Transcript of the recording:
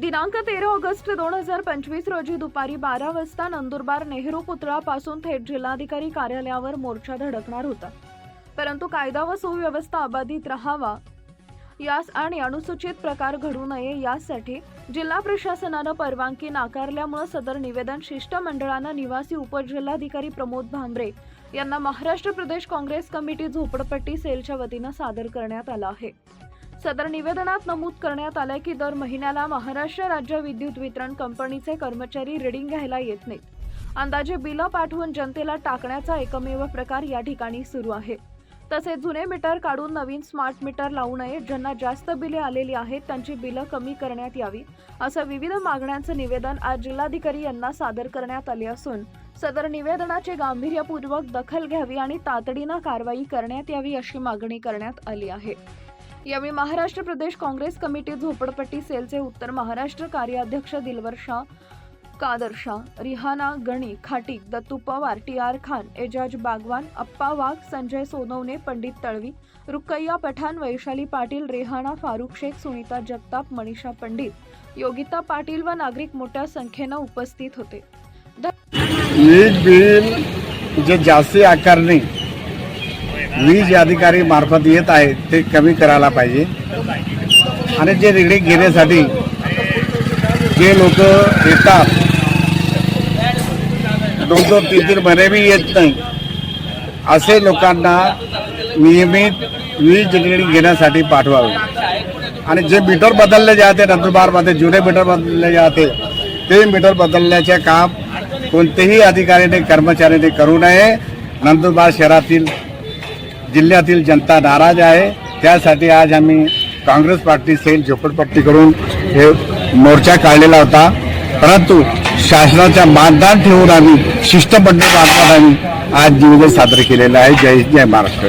दिनांक तेरा ऑगस्ट दोन हजार पंचवीस रोजी दुपारी बारा वाजता नंदुरबार नेहरू पुतळापासून थेट जिल्हाधिकारी कार्यालयावर मोर्चा धडकणार होता. परंतु कायदा व सुव्यवस्था अबाधित राहावा. यास आणि अनुसूचित प्रकार घडू नये यासाठी जिल्हा प्रशासनानं परवानगी नाकारल्यामुळे सदर निवेदन शिष्टमंडळानं निवासी उपजिल्हाधिकारी प्रमोद भांबरे यांना महाराष्ट्र प्रदेश काँग्रेस कमिटी झोपडपट्टी सेलच्या वतीनं सादर करण्यात आलं आहे. सदर निवेदनात नमूद करण्यात आलंय की दर महिन्याला महाराष्ट्र राज्य विद्युत वितरण कंपनीचे कर्मचारी रिडिंग घ्यायला येत नाहीत. अंदाजे बिलं पाठवून जनतेला टाकण्याचा एकमेव प्रकार या ठिकाणी सुरू आहे. तसेच जुने मीटर काढून नवीन स्मार्ट मीटर लावू नये ज्यांना जास्त बिले आलेली आहेत त्यांची बिलं कमी करण्यात यावी असं विविध मागण्यांचं निवेदन आज जिल्हाधिकारी यांना सादर करण्यात आले असून सदर निवेदनाचे गांभीर्यपूर्वक दखल घ्यावी आणि तातडीनं कारवाई करण्यात यावी अशी मागणी करण्यात आली आहे. यावेळी महाराष्ट्र प्रदेश काँग्रेस कमिटी झोपडपट्टी सेलचे उत्तर महाराष्ट्र कार्याध्यक्ष दिलवर शाह कादर शाह रिहाना गणी खाटीक दत्तू पवार टी आर खान एजाज बागवान अप्पा वाघ संजय सोनवणे पंडित तळवी रुकैया पठाण वैशाली पाटील रेहाना फारुख शेख सुनीता जगताप मनीषा पंडित योगिता पाटील व नागरिक मोठ्या संख्येनं उपस्थित होते. जे जास्ती आकारणे वीज अधिकारी मार्फत येत आहे ते कमी करायला पाहिजे. आणि जे रिडिंग घेण्यासाठी जे लोक येतात दोन दोन तीन तीन महिने बी येत नाही असे लोकांना नियमित वीज रिडिंग घेण्यासाठी पाठवावे. आणि जे मीटर बदलले जाते नंदुरबारमध्ये जुने मीटर बदलले जाते ते मीटर बदलण्याचे काम कोणतेही अधिकाऱ्याने कर्मचाऱ्याने करू नये. नंदुरबार शहरातील जिल्ह्यातील जनता नाराज आहे. त्यासाठी आज आम्ही काँग्रेस पार्टी सेल झोपडपट्टीकडून हे मोर्चा काढलेला होता. परंतु शासनाचा मानदान ठेवून आम्ही शिष्टमंडळ मार्फत आम्ही आज निवेदन सादर केलेलं आहे. जय जय महाराष्ट्र.